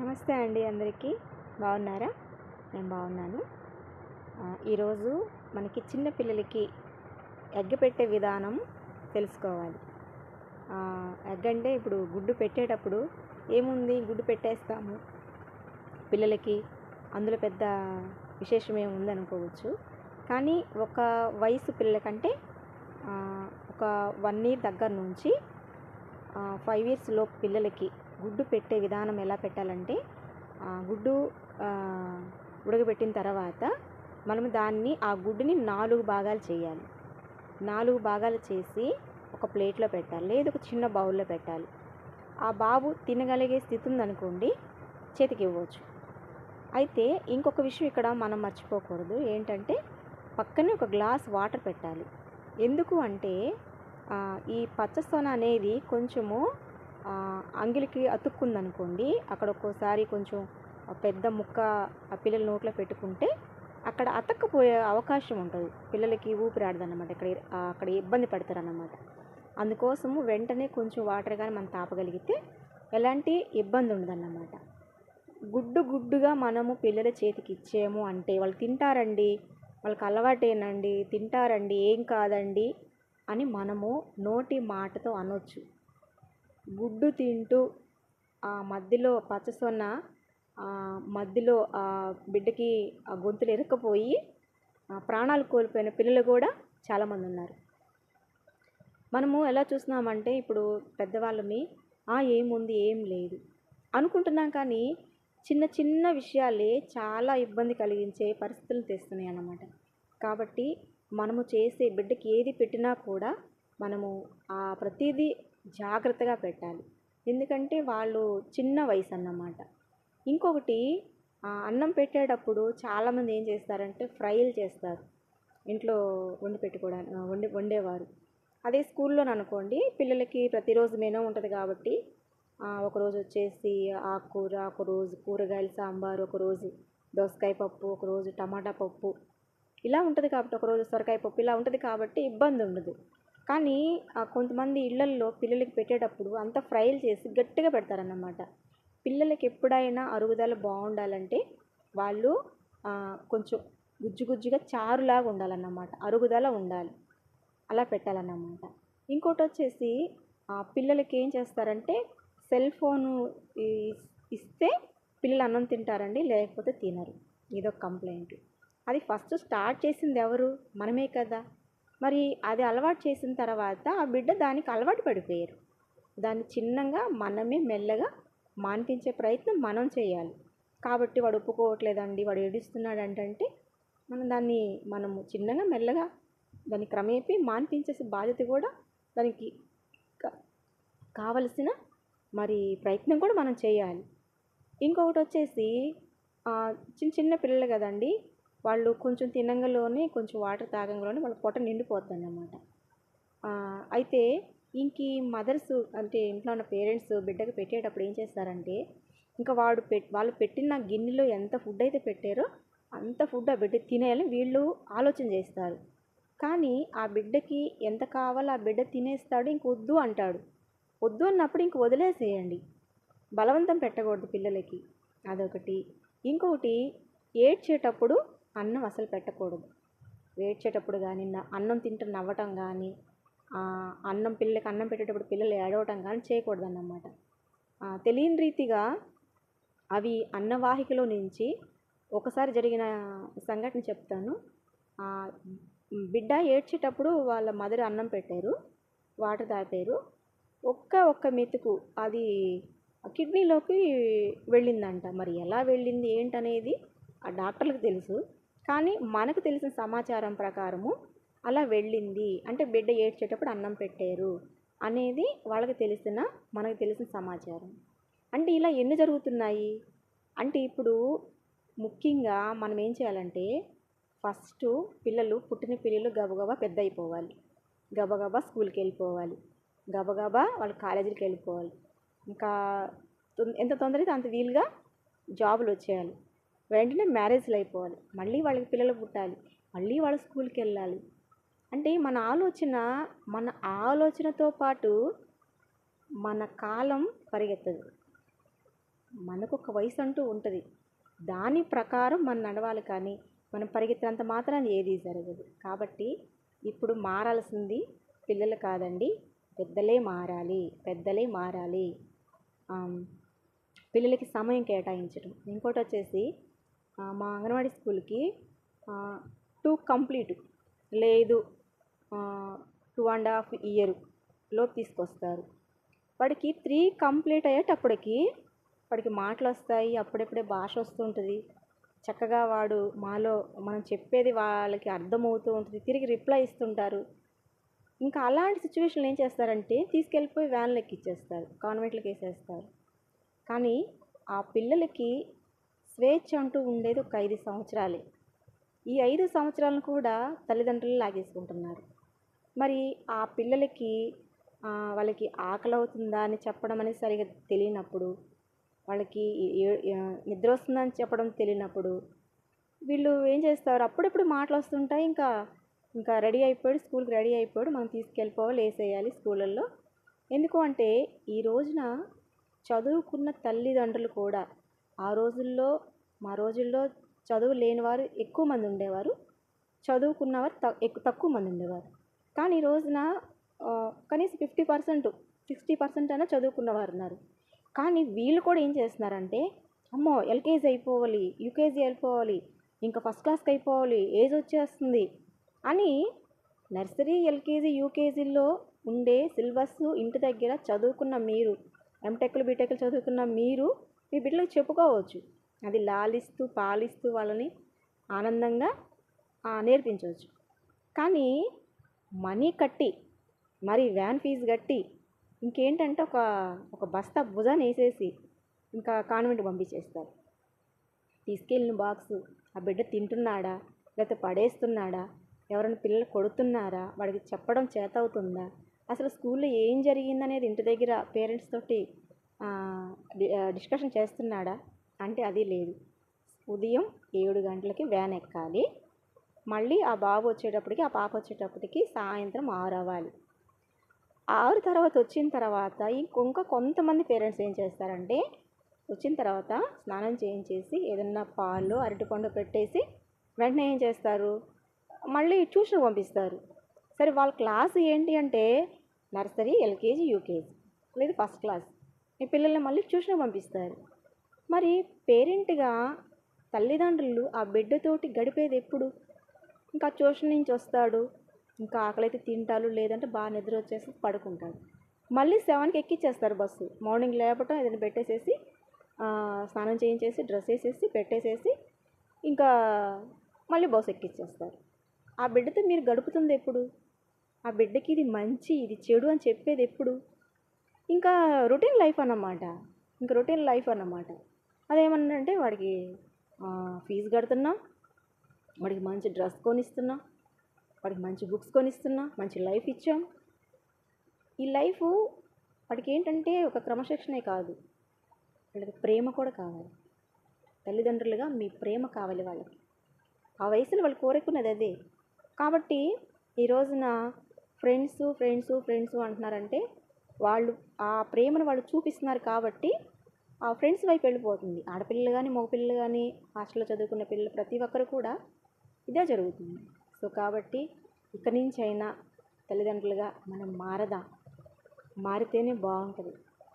నమస్తే అండి అందరికీ. బాగున్నారా? నేను బాగున్నాను. ఈరోజు మనకి చిన్న పిల్లలకి ఎగ్గ పెట్టే విధానం తెలుసుకోవాలి. ఎగ్ అంటే ఇప్పుడు గుడ్డు పెట్టేటప్పుడు ఏముంది? గుడ్డు పెట్టేస్తాము. పిల్లలకి అందులో పెద్ద విశేషం ఏముంది అనుకోవచ్చు. కానీ ఒక వయసు పిల్లలకంటే ఒక వన్ ఇయర్ దగ్గర నుంచి ఫైవ్ ఇయర్స్ లోపు పిల్లలకి గుడ్డు పెట్టే విధానం ఎలా పెట్టాలంటే గుడ్డు ఉడకబెట్టిన తర్వాత మనం దాన్ని ఆ గుడ్డుని నాలుగు భాగాలు చేయాలి. నాలుగు భాగాలు చేసి ఒక ప్లేట్లో పెట్టాలి. లేదు ఒక చిన్న బౌల్లో పెట్టాలి. ఆ బాబు తినగలిగే స్థితి ఉందనుకోండి చేతికి ఇవ్వచ్చు. అయితే ఇంకొక విషయం ఇక్కడ మనం మర్చిపోకూడదు. ఏంటంటే పక్కనే ఒక గ్లాస్ వాటర్ పెట్టాలి. ఎందుకు అంటే ఈ పచ్చసొన అనేది కొంచెము అంగిలికి అతుక్కుందనుకోండి అక్కడ ఒక్కోసారి కొంచెం పెద్ద ముక్క ఆ పిల్లల నోట్లో పెట్టుకుంటే అక్కడ అతక్కపోయే అవకాశం ఉంటుంది. పిల్లలకి ఊపిరాడదన్నమాట. ఇక్కడ అక్కడ ఇబ్బంది పడతారన్నమాట. అందుకోసము వెంటనే కొంచెం వాటర్ కానీ మనం తాపగలిగితే ఎలాంటి ఇబ్బంది ఉండదన్నమాట. గుడ్డు గుడ్డుగా మనము పిల్లల చేతికి ఇచ్చేము అంటే వాళ్ళు తింటారండి వాళ్ళకి అలవాటేనండి తింటారండి ఏం కాదండి అని మనము నోటి మాటతో అనొచ్చు. గుడ్డు తింటూ ఆ మధ్యలో పచ్చసొన్న ఆ మధ్యలో ఆ బిడ్డకి ఆ గొంతులు ఇరక్కపోయి ప్రాణాలు కోల్పోయిన పిల్లలు కూడా చాలామంది ఉన్నారు. మనము ఎలా చూస్తున్నామంటే ఇప్పుడు పెద్దవాళ్ళమి "ఆ, ఏముంది ఏం లేదు అనుకుంటున్నాం కానీ చిన్న చిన్న విషయాలే చాలా ఇబ్బంది కలిగించే పరిస్థితులు తెస్తున్నాయి అన్నమాట. కాబట్టి మనము చేసే బిడ్డకి ఏది పెట్టినా కూడా మనము ఆ ప్రతిదీ జాగ్రత్తగా పెట్టాలి. ఎందుకంటే వాళ్ళు చిన్న వయసు అన్నమాట ఇంకొకటి అన్నం పెట్టేటప్పుడు చాలామంది ఏం చేస్తారంటే ఫ్రైలు చేస్తారు. ఇంట్లో వండి పెట్టుకోవడానికి వండి వండేవారు. అదే స్కూల్లో అనుకోండి పిల్లలకి ప్రతిరోజు మెనూ ఉంటుంది కాబట్టి ఒకరోజు వచ్చేసి ఆకుకూర ఒకరోజు కూరగాయల సాంబారు ఒకరోజు దోసకాయ పప్పు ఒకరోజు టమాటా పప్పు. ఇలా ఉంటుంది కాబట్టి ఒకరోజు సొరకాయ పప్పు ఇలా ఉంటుంది కాబట్టి ఇబ్బంది ఉండదు కానీ కొంతమంది ఇళ్ళల్లో పిల్లలకి పెట్టేటప్పుడు అంతా ఫ్రైలు చేసి గట్టిగా పెడతారన్నమాట. పిల్లలకి ఎప్పుడైనా అరుగుదల బాగుండాలంటే వాళ్ళు కొంచెం గుజ్జు గుజ్జుగా చారులాగా ఉండాలన్నమాట. అరుగుదల ఉండాలి. అలా పెట్టాలన్నమాట. ఇంకోటి వచ్చేసి పిల్లలకి ఏం చేస్తారంటే సెల్ ఫోను ఇస్తే పిల్లలు అన్నం తింటారండి లేకపోతే తినరు. ఇదొక కంప్లైంట్. అది ఫస్ట్ స్టార్ట్ చేసింది ఎవరు? మనమే కదా. మరి అది అలవాటు చేసిన తర్వాత ఆ బిడ్డ దానికి అలవాటు పడిపోయారు. దాన్ని చిన్నగా మనమే మెల్లగా మాన్పించే ప్రయత్నం మనం చేయాలి. కాబట్టి వాడు ఒప్పుకోవట్లేదండి వాడు ఏడుస్తున్నాడు అంటే మనం దాన్ని మనము చిన్నగా మెల్లగా దాన్ని క్రమేపీ మాన్పించేసే బాధ్యత కూడా దానికి కావలసిన మరి ప్రయత్నం కూడా మనం చేయాలి. ఇంకొకటి వచ్చేసి చిన్న చిన్న పిల్లలు కదండి వాళ్ళు కొంచెం తినంగలోనే కొంచెం వాటర్ తాగంగలోనే వాళ్ళ పొట్ట నిండిపోతుంది అన్నమాట అయితే ఇంక మదర్స్ అంటే ఇంట్లో ఉన్న పేరెంట్స్ బిడ్డకి పెట్టేటప్పుడు ఏం చేస్తారంటే ఇంకా వాడు పెట్ వాళ్ళు పెట్టిన గిన్నెలో ఎంత ఫుడ్ అయితే పెట్టారో అంత ఫుడ్ ఆ బిడ్డ తినేయాలని వీళ్ళు ఆలోచన చేస్తారు. కానీ ఆ బిడ్డకి ఎంత కావాలో ఆ బిడ్డ తినేస్తాడు ఇంక వద్దు అంటాడు. వద్దు అన్నప్పుడు ఇంక వదిలేసేయండి. బలవంతం పెట్టకూడదు పిల్లలకి. అదొకటి. ఇంకొకటి ఏడ్చేటప్పుడు అన్నం అసలు పెట్టకూడదు. ఏడ్చేటప్పుడు కానీ అన్నం తింటూ నవ్వటం కానీ అన్నం పిల్లలకి అన్నం పెట్టేటప్పుడు పిల్లలు ఏడవటం కానీ చేయకూడదు అన్నమాట తెలియని రీతిగా అవి అన్నవాహికలో నుంచి ఒకసారి జరిగిన సంఘటన చెప్తాను. బిడ్డ ఏడ్చేటప్పుడు వాళ్ళ మదర్ అన్నం పెట్టారు వాటర్ తాపారు. ఒక్క ఒక్క మెతుకు అది కిడ్నీలోకి వెళ్ళిందంట. మరి ఎలా వెళ్ళింది ఏంటనేది ఆ డాక్టర్లకు తెలుసు. కానీ మనకు తెలిసిన సమాచారం ప్రకారము అలా వెళ్ళింది. అంటే బిడ్డ ఏడ్చేటప్పుడు అన్నం పెట్టారు అనేది వాళ్ళకి తెలిసిన మనకు తెలిసిన సమాచారం. అంటే ఇలా ఎన్ని జరుగుతున్నాయి? అంటే ఇప్పుడు ముఖ్యంగా మనం ఏం చేయాలంటే ఫస్ట్ పిల్లలు పుట్టిన పిల్లలు గబగబా పెద్ద అయిపోవాలి గబగబా స్కూల్కి వెళ్ళిపోవాలి. గబగబా వాళ్ళు కాలేజీకి వెళ్ళిపోవాలి. ఇంకా తొం- ఎంత తొందరగా అంత వీలుగా జాబులు వచ్చేయాలి. వెంటనే మ్యారేజ్లు అయిపోవాలి. మళ్ళీ వాళ్ళకి పిల్లలు పుట్టాలి. మళ్ళీ వాళ్ళ స్కూల్కి వెళ్ళాలి. అంటే మన ఆలోచన మన ఆలోచనతో పాటు మన కాలం పరిగెత్తదు. మనకు ఒక వయసు అంటూ ఉంటుంది. దాని ప్రకారం మనం నడవాలి కానీ మనం పరిగెత్తినంత మాత్రాన్ని ఏది జరగదు. కాబట్టి ఇప్పుడు మారాల్సింది పిల్లలు కాదండి పెద్దలే మారాలి పెద్దలే మారాలి. పిల్లలకి సమయం కేటాయించడం. ఇంకోటి వచ్చేసి మా అంగన్వాడీ స్కూల్కి టూ కంప్లీట్ లేదు టూ అండ్ హాఫ్ ఇయర్ లోపు తీసుకొస్తారు. వాడికి త్రీ కంప్లీట్ అయ్యేటప్పటికి వాడికి మాటలు వస్తాయి అప్పుడప్పుడే భాష వస్తుంటుంది. చక్కగా వాడు మాలో మనం చెప్పేది వాళ్ళకి అర్థమవుతూ ఉంటుంది తిరిగి రిప్లై ఇస్తుంటారు. ఇంకా అలాంటి సిచ్యువేషన్లు ఏం చేస్తారంటే తీసుకెళ్ళిపోయి వ్యాన్లు ఎక్కిచ్చేస్తారు కాన్వెంట్లకు వేసేస్తారు కానీ ఆ పిల్లలకి స్వేచ్ఛ అంటూ ఉండేది ఒక ఐదు సంవత్సరాలే. ఈ ఐదు సంవత్సరాలను కూడా తల్లిదండ్రులు లాగేసుకుంటున్నారు. మరి ఆ పిల్లలకి వాళ్ళకి ఆకలి అవుతుందా అని చెప్పడం అనేది సరిగా తెలియనప్పుడు వాళ్ళకి నిద్ర వస్తుందని చెప్పడం తెలియనప్పుడు వీళ్ళు ఏం చేస్తారు? అప్పుడప్పుడు మాటలు వస్తుంటాయి. ఇంకా ఇంకా రెడీ అయిపోయాడు స్కూల్కి రెడీ అయిపోయాడు మనం తీసుకెళ్ళిపోవాలి వేసేయాలి స్కూళ్ళల్లో. ఎందుకు అంటే ఈ రోజున చదువుకున్న తల్లిదండ్రులు కూడా ఆ రోజుల్లో మా రోజుల్లో చదువు లేనివారు ఎక్కువ మంది ఉండేవారు. చదువుకున్నవారు ఎక్కువ తక్కువ మంది ఉండేవారు. కానీ ఈ రోజున కనీసం ఫిఫ్టీ పర్సెంట్ సిక్స్టీ పర్సెంట్ అయినా చదువుకున్నవారు ఉన్నారు. కానీ వీళ్ళు కూడా ఏం చేస్తున్నారంటే అమ్మో ఎల్కేజీ అయిపోవాలి యూకేజీ అయిపోవాలి ఇంకా ఫస్ట్ క్లాస్కి అయిపోవాలి ఏజ్ వచ్చేస్తుంది అని నర్సరీ ఎల్కేజీ యూకేజీల్లో ఉండే సిలబస్ ఇంటి దగ్గర చదువుకున్న మీరు ఎంటెక్లు బీటెక్లు చదువుకున్న మీరు మీ బిడ్డలకు చెప్పుకోవచ్చు. అది లాలిస్తూ పాలిస్తూ వాళ్ళని ఆనందంగా నేర్పించవచ్చు. కానీ మనీ కట్టి మరి వ్యాన్ ఫీజు కట్టి ఇంకేంటంటే ఒక ఒక బస్తా భుజాన్ని వేసేసి ఇంకా కాన్వెంట్ పంపించేస్తారు. తీసుకెళ్ళిన బాక్స్ ఆ బిడ్డ తింటున్నాడా? లేకపోతే పడేస్తున్నాడా? ఎవరైనా పిల్లలు కొడుతున్నారా? వాడికి చెప్పడం చేత అవుతుందా అసలు స్కూల్లో ఏం జరిగిందనేది ఇంటి దగ్గర పేరెంట్స్ తోటి డిస్కషన్ చేస్తున్నాడా? అంటే అది లేదు. ఉదయం ఏడు గంటలకి వ్యాన్ ఎక్కాలి. మళ్ళీ ఆ బాబు వచ్చేటప్పటికి ఆ పాప వచ్చేటప్పటికి సాయంత్రం ఆరు అవ్వాలి. ఆరు తర్వాత వచ్చిన తర్వాత ఇంకొక కొంతమంది పేరెంట్స్ ఏం చేస్తారంటే వచ్చిన తర్వాత స్నానం చేయించేసి ఏదన్నా పాలు అరటిపండు పెట్టేసి వెంటనే ఏం చేస్తారు? మళ్ళీ ట్యూషన్ పంపిస్తారు. సరే వాళ్ళ క్లాస్ ఏంటి అంటే నర్సరీ ఎల్కేజీ యూకేజీ. లేదు ఫస్ట్ క్లాస్. మీ పిల్లల్ని మళ్ళీ ట్యూషన్ పంపిస్తారు. మరి పేరెంట్గా తల్లిదండ్రులు ఆ బిడ్డతోటి గడిపేది ఎప్పుడు? ఇంకా ట్యూషన్ నుంచి వస్తాడు ఇంకా ఆకలైతే తింటాడు లేదంటే బాగా నిద్ర వచ్చేసి పడుకుంటాడు. మళ్ళీ సెవెన్కి ఎక్కిచ్చేస్తారు బస్సు. మార్నింగ్ లేపటం ఏదైనా పెట్టేసేసి స్నానం చేయించేసి డ్రెస్ వేసేసి పెట్టేసేసి ఇంకా మళ్ళీ బస్సు ఎక్కిచ్చేస్తారు. ఆ బిడ్డతో మీరు గడుపుతుంది ఎప్పుడు? ఆ బిడ్డకి ఇది మంచి ఇది చెడు అని చెప్పేది ఎప్పుడు? ఇంకా రొటీన్ లైఫ్ అన్నమాట. ఇంకా రొటీన్ లైఫ్ అన్నమాట. అదేమన్నంటే వాడికి ఫీజు కడుతున్నా వాడికి మంచి డ్రెస్ కొనిస్తున్నా వాడికి మంచి బుక్స్ కొనిస్తున్నా మంచి లైఫ్ ఇచ్చాం. ఈ లైఫ్ వాడికి ఏంటంటే ఒక క్రమశిక్షణే కాదు. వాళ్ళకి ప్రేమ కూడా కావాలి. తల్లిదండ్రులుగా మీ ప్రేమ కావాలి వాళ్ళకి. ఆ వయసులో వాళ్ళు కోరుకున్నది అదే. కాబట్టి ఈ రోజున ఫ్రెండ్స్ ఫ్రెండ్స్ ఫ్రెండ్స్ అంటున్నారంటే వాళ్ళు ఆ ప్రేమను వాళ్ళు చూపిస్తున్నారు కాబట్టి ఆ ఫ్రెండ్స్ వైపు వెళ్ళిపోతుంది. ఆడపిల్లలు కానీ మగపిల్లలు కానీ హాస్టల్లో చదువుకున్న పిల్లలు ప్రతి ఒక్కరు కూడా ఇదే జరుగుతుంది. సో కాబట్టి ఇక్కడి నుంచి అయినా తల్లిదండ్రులుగా మనం మారదాం? మారితేనే బాగుంటుంది.